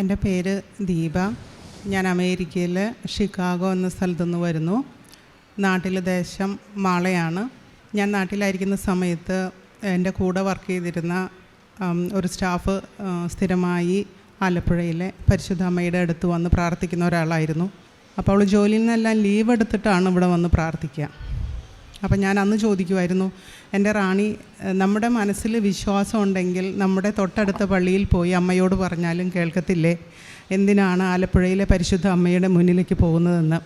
എന്റെ പേര് ദീപ. ഞാൻ അമേരിക്കയിൽ ഷിക്കാഗോ എന്ന സ്ഥലത്തു നിന്ന് വരുന്നു. നാട്ടിലെ ദേശം മാളയാണ്. ഞാൻ നാട്ടിലായിരിക്കുന്ന സമയത്ത് എന്റെ കൂടെ വർക്ക് ചെയ്തിരുന്ന ഒരു സ്റ്റാഫ് സ്ഥിരമായി ആലപ്പുഴയിലെ പരിശുദ്ധ അമ്മയുടെ അടുത്ത് വന്ന് പ്രാർത്ഥിക്കുന്ന ഒരാളായിരുന്നു. അപ്പോൾ അവൾ ജോലിയിൽ നിന്നെല്ലാം ലീവ് എടുത്തിട്ടാണ് ഇവിടെ വന്ന് പ്രാർത്ഥിക്കുക. അപ്പം ഞാൻ അന്ന് ചോദിക്കുമായിരുന്നു എന്റെ റാണി നമ്മുടെ മനസ്സിൽ വിശ്വാസം ഉണ്ടെങ്കിൽ നമ്മുടെ തൊട്ടടുത്ത പള്ളിയിൽ പോയി അമ്മയോട് പറഞ്ഞാലും കേൾക്കത്തില്ലേ? എന്തിനാണ് ആലപ്പുഴയിലെ പരിശുദ്ധ അമ്മയുടെ മുന്നിലേക്ക് പോകുന്നതെന്ന്?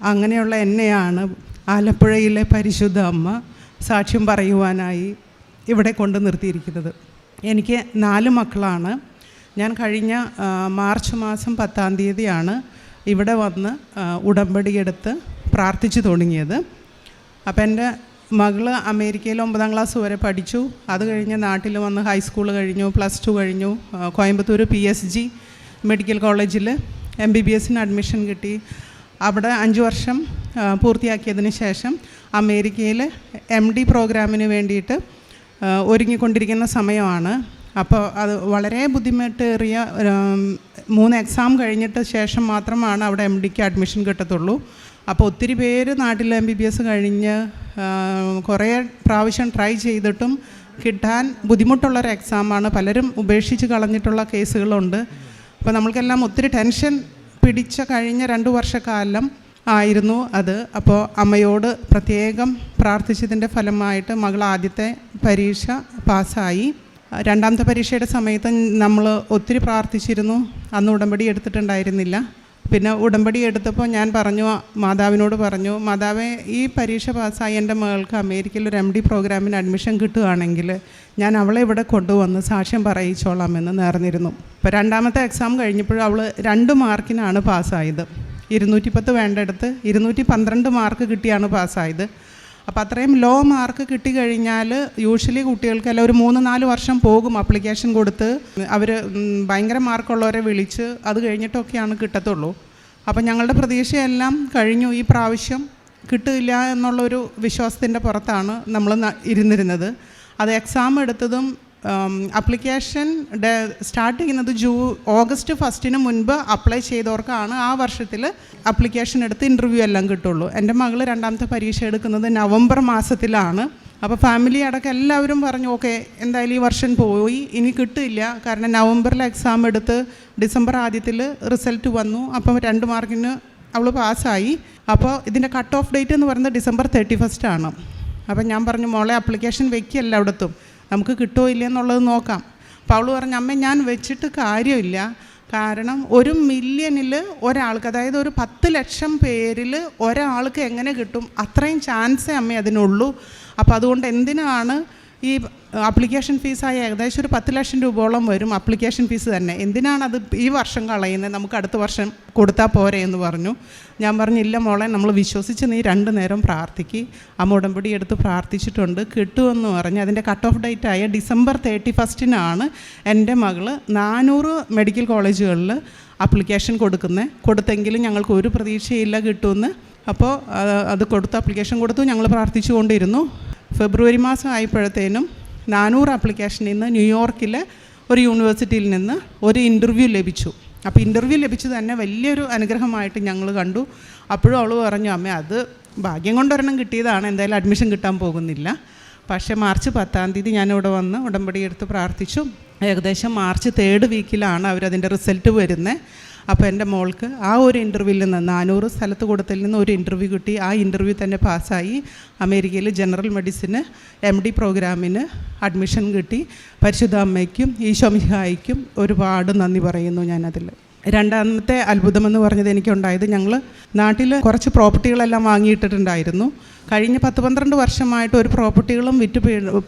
അങ്ങനെയുള്ള എന്നെയാണ് ആലപ്പുഴയിലെ പരിശുദ്ധ അമ്മ സാക്ഷ്യം പറയുവാനായി ഇവിടെ കൊണ്ട് നിർത്തിയിരിക്കുന്നത്. എനിക്ക് നാല് മക്കളാണ്. ഞാൻ കഴിഞ്ഞ മാർച്ച് മാസം പത്താം തീയതിയാണ് ഇവിടെ വന്ന് ഉടമ്പടിയെടുത്ത് പ്രാർത്ഥിച്ചു തുടങ്ങിയത്. അപ്പം എന്റെ മകൾ അമേരിക്കയിൽ ഒമ്പതാം ക്ലാസ് വരെ പഠിച്ചു. അത് കഴിഞ്ഞ് നാട്ടിൽ വന്ന് ഹൈസ്കൂൾ കഴിഞ്ഞു പ്ലസ് ടു കഴിഞ്ഞു. Coimbatore P S G medical കോളേജിൽ എം ബി ബി എസിന് അഡ്മിഷൻ കിട്ടി. അവിടെ അഞ്ച് വർഷം പൂർത്തിയാക്കിയതിന് ശേഷം അമേരിക്കയിൽ എം ഡി പ്രോഗ്രാമിന് വേണ്ടിയിട്ട് ഒരുങ്ങിക്കൊണ്ടിരിക്കുന്ന സമയമാണ്. അപ്പോൾ അത് വളരെ ബുദ്ധിമുട്ടേറിയ മൂന്ന് എക്സാം കഴിഞ്ഞിട്ട് ശേഷം മാത്രമാണ് അവിടെ എം ഡിക്ക് അഡ്മിഷൻ കിട്ടത്തുള്ളൂ. അപ്പോൾ ഒത്തിരി പേര് നാട്ടിൽ എം ബി ബി എസ് കഴിഞ്ഞ് കുറേ പ്രാവശ്യം ട്രൈ ചെയ്തിട്ടും കിട്ടാൻ ബുദ്ധിമുട്ടുള്ളൊരു എക്സാമാണ് പലരും ഉപേക്ഷിച്ച് കളഞ്ഞിട്ടുള്ള കേസുകളുണ്ട്. അപ്പോൾ നമ്മൾക്കെല്ലാം ഒത്തിരി ടെൻഷൻ പിടിച്ച കഴിഞ്ഞ രണ്ട് വർഷക്കാലം ആയിരുന്നു അത്. അപ്പോൾ അമ്മയോട് പ്രത്യേകം പ്രാർത്ഥിച്ചതിന്റെ ഫലമായിട്ട് മകൾ ആദ്യത്തെ പരീക്ഷ പാസ്സായി. രണ്ടാമത്തെ പരീക്ഷയുടെ സമയത്ത് നമ്മൾ ഒത്തിരി പ്രാർത്ഥിച്ചിരുന്നു. അന്ന് ഉടമ്പടി എടുത്തിട്ടുണ്ടായിരുന്നില്ല. പിന്നെ ഉടമ്പടി എടുത്തപ്പോൾ ഞാൻ പറഞ്ഞു മാതാവിനോട് പറഞ്ഞു മാതാവ് ഈ പരീക്ഷ പാസ്സായി എന്റെ മകൾക്ക് അമേരിക്കയിൽ ഒരു എം ഡി പ്രോഗ്രാമിന് അഡ്മിഷൻ കിട്ടുകയാണെങ്കിൽ ഞാൻ അവളെ ഇവിടെ കൊണ്ടുവന്ന് സാക്ഷ്യം പറയിച്ചോളാമെന്ന് നേർന്നിരുന്നു. ഇപ്പോൾ രണ്ടാമത്തെ എക്സാം കഴിഞ്ഞപ്പോൾ അവൾ രണ്ട് മാർക്കിനാണ് പാസ്സായത്. ഇരുന്നൂറ്റി പത്ത് വേണ്ടടുത്ത് ഇരുന്നൂറ്റി പന്ത്രണ്ട് മാർക്ക് കിട്ടിയാണ് പാസ്സായത്. അപ്പോൾ അത്രയും ലോ മാർക്ക് കിട്ടിക്കഴിഞ്ഞാൽ യൂഷ്വലി കുട്ടികൾക്കെല്ലാം ഒരു മൂന്ന് നാല് വർഷം പോകും അപ്ലിക്കേഷൻ കൊടുത്ത്. അവർ ഭയങ്കര മാർക്കുള്ളവരെ വിളിച്ച് അത് കഴിഞ്ഞിട്ടൊക്കെയാണ് കിട്ടത്തുള്ളൂ. അപ്പോൾ ഞങ്ങളുടെ പ്രതീക്ഷയെല്ലാം കഴിഞ്ഞു. ഈ പ്രാവശ്യം കിട്ടില്ല എന്നുള്ളൊരു വിശ്വാസത്തിന്റെ പുറത്താണ് നമ്മൾ ഇരുന്നിരുന്നത്. അത് എക്സാം എടുത്തതും അപ്ലിക്കേഷൻ സ്റ്റാർട്ട് ചെയ്യുന്നത് ജൂ ഓഗസ്റ്റ് ഫസ്റ്റിന് മുൻപ് അപ്ലൈ ചെയ്തവർക്കാണ് ആ വർഷത്തിൽ അപ്ലിക്കേഷൻ എടുത്ത് ഇന്റർവ്യൂ എല്ലാം കിട്ടുള്ളൂ. എന്റെ മകൾ രണ്ടാമത്തെ പരീക്ഷ എടുക്കുന്നത് നവംബർ മാസത്തിലാണ്. അപ്പോൾ ഫാമിലി അടക്കം എല്ലാവരും പറഞ്ഞു ഓക്കെ എന്തായാലും ഈ വർഷം പോയി ഇനി കിട്ടില്ല. കാരണം നവംബറിൽ എക്സാം എടുത്ത് ഡിസംബർ ആദ്യത്തിൽ റിസൾട്ട് വന്നു. അപ്പം രണ്ട് മാർക്കിന് അവൾ പാസ്സായി. അപ്പോൾ ഇതിന്റെ കട്ട് ഓഫ് ഡേറ്റ് എന്ന് പറയുന്നത് ഡിസംബർ തേർട്ടി ഫസ്റ്റ് ആണ്. അപ്പം ഞാൻ പറഞ്ഞു മോളെ അപ്ലിക്കേഷൻ വെക്കല്ല അവിടത്തും. നമുക്ക് കിട്ടുമോ ഇല്ല എന്നുള്ളത് നോക്കാം. അപ്പോൾ അവൾ പറഞ്ഞു അമ്മ ഞാൻ വെച്ചിട്ട് കാര്യമില്ല. കാരണം ഒരു മില്യണിൽ ഒരാൾക്ക് അതായത് ഒരു പത്ത് ലക്ഷം പേരിൽ ഒരാൾക്ക് എങ്ങനെ കിട്ടും? അത്രയും ചാൻസേ അമ്മ അതിനുള്ളൂ. അപ്പോൾ അതുകൊണ്ട് എന്തിനാണ് ഈ അപ്ലിക്കേഷൻ ഫീസായ ഏകദേശം ഒരു പത്ത് ലക്ഷം രൂപയോളം വരും അപ്ലിക്കേഷൻ ഫീസ് തന്നെ. എന്തിനാണ് അത് ഈ വർഷം കളയുന്നത്? നമുക്ക് അടുത്ത വർഷം കൊടുത്താൽ പോരെ എന്ന് പറഞ്ഞു. ഞാൻ പറഞ്ഞു ഇല്ല മോളെ നമ്മൾ വിശ്വസിച്ച് നീ രണ്ട് നേരം പ്രാർത്ഥിക്ക്. അമ്മ ഉടമ്പടി എടുത്ത് പ്രാർത്ഥിച്ചിട്ടുണ്ട്. കിട്ടുമെന്ന് പറഞ്ഞ് അതിന്റെ കട്ട് ഓഫ് ഡേറ്റ് ആയ ഡിസംബർ തേർട്ടി ഫസ്റ്റിനാണ് എന്റെ മകൾ നാനൂറ് മെഡിക്കൽ കോളേജുകളിൽ അപ്ലിക്കേഷൻ കൊടുക്കുന്നത്. കൊടുത്തെങ്കിലും ഞങ്ങൾക്ക് ഒരു പ്രതീക്ഷയില്ല കിട്ടുമെന്ന്. അപ്പോൾ അത് കൊടുത്ത് അപ്ലിക്കേഷൻ കൊടുത്തു. ഞങ്ങൾ പ്രാർത്ഥിച്ചുകൊണ്ടിരുന്നു. ഫെബ്രുവരി മാസം ആയപ്പോഴത്തേനും നാനൂറ് അപ്ലിക്കേഷനിൽ നിന്ന് ന്യൂയോർക്കിലെ ഒരു യൂണിവേഴ്സിറ്റിയിൽ നിന്ന് ഒരു ഇന്റർവ്യൂ ലഭിച്ചു. അപ്പോൾ ഇന്റർവ്യൂ ലഭിച്ചു തന്നെ വലിയൊരു അനുഗ്രഹമായിട്ട് ഞങ്ങൾ കണ്ടു. അപ്പോഴും അവൾ പറഞ്ഞു അമ്മ അത് ഭാഗ്യം കൊണ്ടൊരെണ്ണം കിട്ടിയതാണ്. എന്തായാലും അഡ്മിഷൻ കിട്ടാൻ പോകുന്നില്ല. പക്ഷേ മാർച്ച് പത്താം തീയതി ഞാനിവിടെ വന്ന് ഉടമ്പടി എടുത്ത് പ്രാർത്ഥിച്ചു. ഏകദേശം മാർച്ച് തേർഡ് വീക്കിലാണ് അവരതിന്റെ റിസൾട്ട് വരുന്നത് അപ്പോൾ എന്റെ മോൾക്ക് ആ ഒരു ഇന്റർവ്യൂവിൽ നിന്ന് നാനൂറ് സ്ഥലത്ത് കൊടുത്തതിൽ നിന്ന് ഒരു ഇന്റർവ്യൂ കിട്ടി. ആ ഇന്റർവ്യൂ തന്നെ പാസ്സായി. അമേരിക്കയിൽ ജനറൽ മെഡിസിന് എം ഡി പ്രോഗ്രാമിന് അഡ്മിഷൻ കിട്ടി. പരിശുദ്ധ അമ്മയ്ക്കും ഈശോമിഹായിക്കും ഒരുപാട് നന്ദി പറയുന്നു ഞാനതിൽ. രണ്ടാമത്തെ അത്ഭുതമെന്ന് പറഞ്ഞത് എനിക്കുണ്ടായത് ഞങ്ങൾ നാട്ടിൽ കുറച്ച് പ്രോപ്പർട്ടികളെല്ലാം വാങ്ങിയിട്ടിട്ടുണ്ടായിരുന്നു. കഴിഞ്ഞ പത്ത് പന്ത്രണ്ട് വർഷമായിട്ട് ഒരു പ്രോപ്പർട്ടികളും വിറ്റ്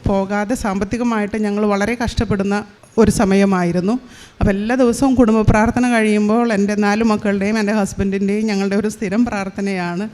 പോകാതെ സാമ്പത്തികമായിട്ട് ഞങ്ങൾ വളരെ കഷ്ടപ്പെടുന്ന ഒരു സമയമായിരുന്നു. അപ്പോൾ എല്ലാ ദിവസവും കുടുംബ പ്രാർത്ഥന കഴിയുമ്പോൾ എന്റെ നാല് മക്കളുടെയും എന്റെ ഹസ്ബൻഡിന്റെയും ഞങ്ങളുടെ ഒരു സ്ഥിരം പ്രാർത്ഥനയാണ്.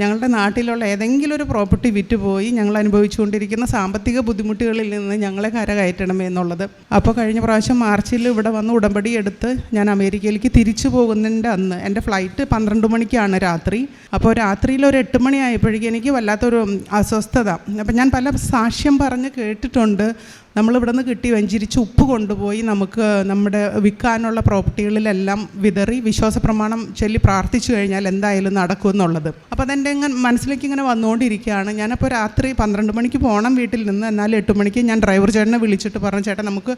ഞങ്ങളുടെ നാട്ടിലുള്ള ഏതെങ്കിലും ഒരു പ്രോപ്പർട്ടി വിറ്റുപോയി ഞങ്ങൾ അനുഭവിച്ചുകൊണ്ടിരിക്കുന്ന സാമ്പത്തിക ബുദ്ധിമുട്ടുകളിൽ നിന്ന് ഞങ്ങളെ കരകയറ്റണമേ എന്നുള്ളത്. അപ്പോൾ കഴിഞ്ഞ പ്രാവശ്യം മാർച്ചിൽ ഇവിടെ വന്ന് ഉടമ്പടി എടുത്ത് ഞാൻ അമേരിക്കയിലേക്ക് തിരിച്ചു പോകുന്നതിന്റെ അന്ന്. എന്റെ ഫ്ലൈറ്റ് പന്ത്രണ്ട് മണിക്കാണ് രാത്രി. അപ്പോൾ രാത്രിയിൽ ഒരു എട്ട് മണി ആയപ്പോഴേക്കും എനിക്ക് വല്ലാത്തൊരു അസ്വസ്ഥത. അപ്പം ഞാൻ പല സാക്ഷ്യം പറഞ്ഞ് കേട്ടിട്ടുണ്ട്. നമ്മളിവിടെ നിന്ന് കിട്ടി വെഞ്ചിരിച്ച് ഉപ്പ് കൊണ്ടുപോയി നമുക്ക് നമ്മുടെ വിൽക്കാനുള്ള പ്രോപ്പർട്ടികളിലെല്ലാം വിതറി വിശ്വാസ പ്രമാണം ചൊല്ലി പ്രാർത്ഥിച്ചു കഴിഞ്ഞാൽ എന്തായാലും നടക്കുമെന്നുള്ളത് അപ്പോൾ അതെന്റെ ഇങ്ങനെ മനസ്സിലേക്ക് ഇങ്ങനെ വന്നുകൊണ്ടിരിക്കുകയാണ്. ഞാനപ്പോൾ രാത്രി പന്ത്രണ്ട് മണിക്ക് പോകണം വീട്ടിൽ നിന്ന്. എന്നാൽ എട്ട് മണിക്ക് ഞാൻ ഡ്രൈവർ ചേട്ടനെ വിളിച്ചിട്ട് പറഞ്ഞു ചേട്ടാ നമുക്ക്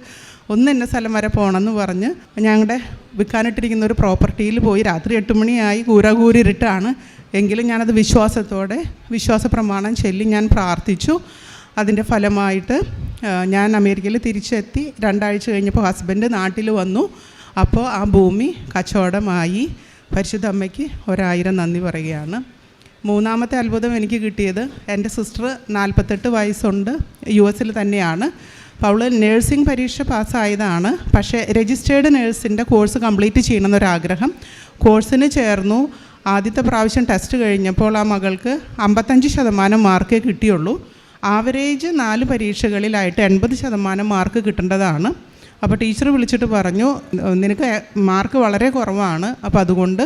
ഒന്ന് ഇന്ന സ്ഥലം വരെ പോകണമെന്ന് പറഞ്ഞ് ഞങ്ങളുടെ വിൽക്കാനിട്ടിരിക്കുന്ന ഒരു പ്രോപ്പർട്ടിയിൽ പോയി രാത്രി എട്ട് മണിയായി കൂരാകൂരിട്ടാണ്. എങ്കിലും ഞാനത് വിശ്വാസത്തോടെ വിശ്വാസ പ്രമാണം ചൊല്ലി ഞാൻ പ്രാർത്ഥിച്ചു. അതിന്റെ ഫലമായിട്ട് ഞാൻ അമേരിക്കയിൽ തിരിച്ചെത്തി രണ്ടാഴ്ച കഴിഞ്ഞപ്പോൾ ഹസ്ബൻഡ് നാട്ടിൽ വന്നു. അപ്പോൾ ആ ഭൂമി കച്ചവടമായി. പരിശുദ്ധ അമ്മയ്ക്ക് ഒരായിരം നന്ദി പറയുകയാണ്. മൂന്നാമത്തെ അത്ഭുതം എനിക്ക് കിട്ടിയത് എന്റെ സിസ്റ്റർ നാൽപ്പത്തെട്ട് വയസ്സുണ്ട് യു എസിൽ തന്നെയാണ്. അപ്പോൾ അവൾ നേഴ്സിംഗ് പരീക്ഷ പാസ്സായതാണ്. പക്ഷേ രജിസ്റ്റേർഡ് നേഴ്സിന്റെ കോഴ്സ് കംപ്ലീറ്റ് ചെയ്യണമെന്നൊരാഗ്രഹം. കോഴ്സിന് ചേർന്നു. ആദ്യത്തെ പ്രാവശ്യം ടെസ്റ്റ് കഴിഞ്ഞപ്പോൾ ആ മകൾക്ക് അമ്പത്തഞ്ച് ശതമാനം മാർക്കേ കിട്ടിയുള്ളൂ. ആവറേജ് നാല് പരീക്ഷകളിലായിട്ട് എൺപത് ശതമാനം മാർക്ക് കിട്ടേണ്ടതാണ്. അപ്പോൾ ടീച്ചർ വിളിച്ചിട്ട് പറഞ്ഞു നിനക്ക് മാർക്ക് വളരെ കുറവാണ്. അപ്പോൾ അതുകൊണ്ട്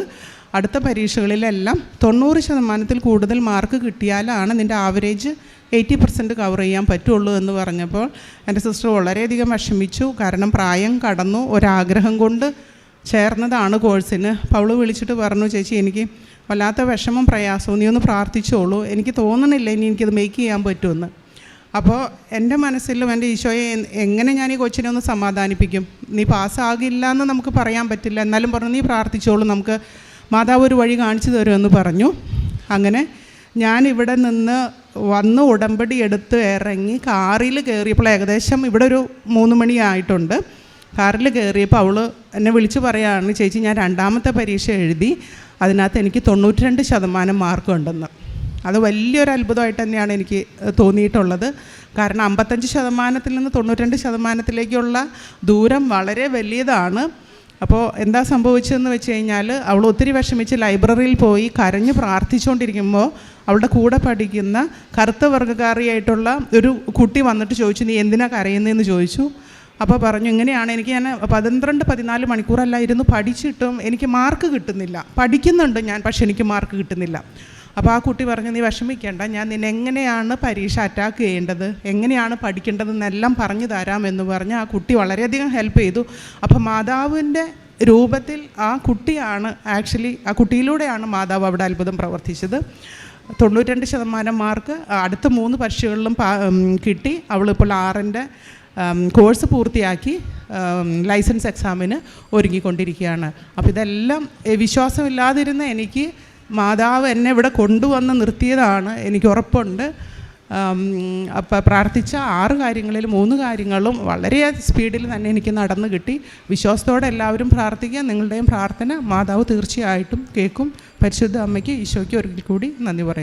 അടുത്ത പരീക്ഷകളിലെല്ലാം തൊണ്ണൂറ് ശതമാനത്തിൽ കൂടുതൽ മാർക്ക് കിട്ടിയാലാണ് നിന്റെ ആവറേജ് എയ്റ്റി പെർസെന്റ് കവർ ചെയ്യാൻ പറ്റുള്ളൂ എന്ന് പറഞ്ഞപ്പോൾ എന്റെ സിസ്റ്റർ വളരെയധികം വിഷമിച്ചു. കാരണം പ്രായം കടന്നു. ഒരാഗ്രഹം കൊണ്ട് ചേർന്നതാണ് കോഴ്സിന് അപ്പോൾ അവൾ വിളിച്ചിട്ട് പറഞ്ഞു ചേച്ചി എനിക്ക് വല്ലാത്ത വിഷമം പ്രയാസവും. നീ ഒന്ന് പ്രാർത്ഥിച്ചോളൂ. എനിക്ക് തോന്നണില്ല ഇനി എനിക്കത് മേക്ക് ചെയ്യാൻ പറ്റുമെന്ന്. അപ്പോൾ എന്റെ മനസ്സിലും എന്റെ ഈശോയെ എങ്ങനെ ഞാൻ ഈ കൊച്ചിനെ ഒന്ന് സമാധാനിപ്പിക്കും? നീ പാസ്സാകില്ല എന്ന് നമുക്ക് പറയാൻ പറ്റില്ല. എന്നാലും പറഞ്ഞു നീ പ്രാർത്ഥിച്ചോളൂ നമുക്ക് മാതാവ് ഒരു വഴി കാണിച്ചു തരുമെന്ന് പറഞ്ഞു. അങ്ങനെ ഞാൻ ഇവിടെ നിന്ന് വന്ന് ഉടമ്പടി എടുത്ത് ഇറങ്ങി കാറിൽ കയറിയപ്പോൾ ഏകദേശം ഇവിടെ ഒരു മൂന്ന് മണിയായിട്ടുണ്ട് കാറിൽ കയറിയപ്പോൾ അവൾ എന്നെ വിളിച്ച് പറയുകയാണ് ചേച്ചി ഞാൻ രണ്ടാമത്തെ പരീക്ഷ എഴുതി. അതിനകത്ത് എനിക്ക് തൊണ്ണൂറ്റി രണ്ട് ശതമാനം മാർക്ക് ഉണ്ടെന്ന്. അത് വലിയൊരു അത്ഭുതമായിട്ട് തന്നെയാണ് എനിക്ക് തോന്നിയിട്ടുള്ളത്. കാരണം അമ്പത്തഞ്ച് ശതമാനത്തിൽ നിന്ന് തൊണ്ണൂറ്റിരണ്ട് ശതമാനത്തിലേക്കുള്ള ദൂരം വളരെ വലിയതാണ്. അപ്പോൾ എന്താ സംഭവിച്ചതെന്ന് വെച്ച് കഴിഞ്ഞാൽ അവൾ ഒത്തിരി വിഷമിച്ച് ലൈബ്രറിയിൽ പോയി കരഞ്ഞ് പ്രാർത്ഥിച്ചുകൊണ്ടിരിക്കുമ്പോൾ അവളുടെ കൂടെ പഠിക്കുന്ന കറുത്ത വർഗക്കാരിയായിട്ടുള്ള ഒരു കുട്ടി വന്നിട്ട് ചോദിച്ചു നീ എന്തിനാ കരയുന്നതെന്ന് ചോദിച്ചു? അപ്പോൾ പറഞ്ഞു ഇങ്ങനെയാണ് എനിക്ക് ഞാൻ പന്ത്രണ്ട് പതിനാല് മണിക്കൂറല്ല ഇരുന്ന് പഠിച്ചിട്ടും എനിക്ക് മാർക്ക് കിട്ടുന്നില്ല. പഠിക്കുന്നുണ്ട് ഞാൻ പക്ഷെ എനിക്ക് മാർക്ക് കിട്ടുന്നില്ല. അപ്പോൾ ആ കുട്ടി പറഞ്ഞു നീ വിഷമിക്കേണ്ട ഞാൻ നിന്നെ എങ്ങനെയാണ് പരീക്ഷ അറ്റാക്ക് ചെയ്യേണ്ടത്? എങ്ങനെയാണ് പഠിക്കേണ്ടതെന്നെല്ലാം പറഞ്ഞു തരാമെന്ന് പറഞ്ഞ് ആ കുട്ടി വളരെയധികം ഹെൽപ്പ് ചെയ്തു. അപ്പോൾ മാതാവിന്റെ രൂപത്തിൽ ആ കുട്ടിയാണ് ആക്ച്വലി ആ കുട്ടിയിലൂടെയാണ് മാതാവ് അവിടെ അത്ഭുതം പ്രവർത്തിച്ചത്. തൊണ്ണൂറ്റി രണ്ട് ശതമാനം മാർക്ക് അടുത്ത മൂന്ന് പരീക്ഷകളിലും കിട്ടി. അവളിപ്പോൾ ആറിന്റെ കോഴ്സ് പൂർത്തിയാക്കി ലൈസൻസ് എക്സാമിന് ഒരുങ്ങിക്കൊണ്ടിരിക്കുകയാണ്. അപ്പോൾ ഇതെല്ലാം വിശ്വാസമില്ലാതിരുന്ന എനിക്ക് മാതാവ് എന്നെ ഇവിടെ കൊണ്ടുവന്ന് നിർത്തിയതാണ്. എനിക്ക് ഉറപ്പുണ്ട്. അപ്പോൾ പ്രാർത്ഥിച്ച ആറ് കാര്യങ്ങളിൽ മൂന്ന് കാര്യങ്ങളും വളരെ സ്പീഡിൽ തന്നെ എനിക്ക് നടന്നു കിട്ടി. വിശ്വാസത്തോടെ എല്ലാവരും പ്രാർത്ഥിക്കുക. നിങ്ങളുടെയും പ്രാർത്ഥന മാതാവ് തീർച്ചയായിട്ടും കേൾക്കും. പരിശുദ്ധ അമ്മയ്ക്ക് ഈശോയ്ക്ക് ഒരിക്കൽ കൂടി നന്ദി പറയുന്നു.